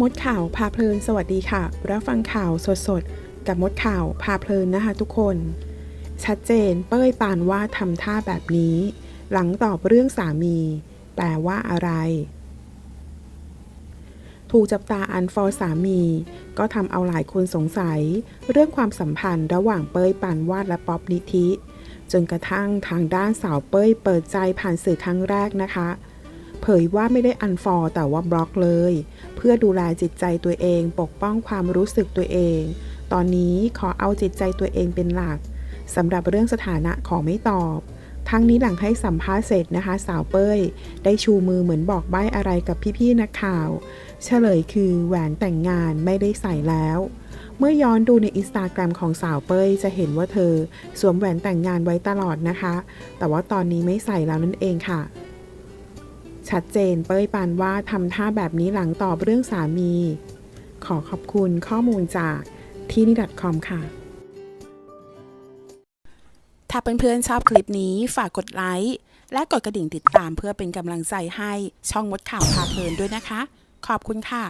มดข่าวพาเพลินสวัสดีค่ะ รับฟังข่าวสดๆ กับมดข่าวพาเพลินนะคะทุกคน ชัดเจนเป้ยปานว่าทำท่าแบบนี้ หลังตอบเรื่องสามี แปลว่าอะไร ถูกจับตาอันฟอร์สามี ก็ทำเอาหลายคนสงสัย เรื่องความสัมพันธ์ระหว่างเป้ยปานวาดและป๊อบนิธิจนกระทั่งทางด้านสาวเป้ยเปิดใจผ่านสื่อครั้งแรกนะคะ เผยว่าไม่ได้อันฟอร์แต่ว่าบล็อกเลย เพื่อดูแลจิตใจตัวเอง ปกป้องความรู้สึกตัวเอง ตอนนี้ขอเอาจิตใจตัวเองเป็นหลักสำหรับเรื่องสถานะขอไม่ตอบ ทั้งนี้หลังให้สัมภาษณ์เสร็จนะคะ สาวเป้ย ได้ชูมือเหมือนบอกใบ้อะไรกับพี่ๆนักข่าว เฉลยคือแหวนแต่งงานไม่ได้ใส่แล้วเมื่อย้อนดูในอินสตาแกรมของสาวเป้ยจะเห็นว่าเธอ สวมแหวนแต่งงานไว้ตลอดนะคะ แต่ว่าตอนนี้ไม่ใส่แล้วนั่นเองค่ะ ชัดเจนเป้ยปานว่าทำท่าแบบนี้หลังตอบเรื่องสามี ขอขอบคุณข้อมูลจากที่นี่ .com ค่ะ ถ้าเพื่อนๆชอบคลิปนี้ฝากกดไลค์และกดกระดิ่งติดตามเพื่อเป็นกำลังใจให้ช่องมดข่าวพาเพลินด้วยนะคะ ขอบคุณค่ะ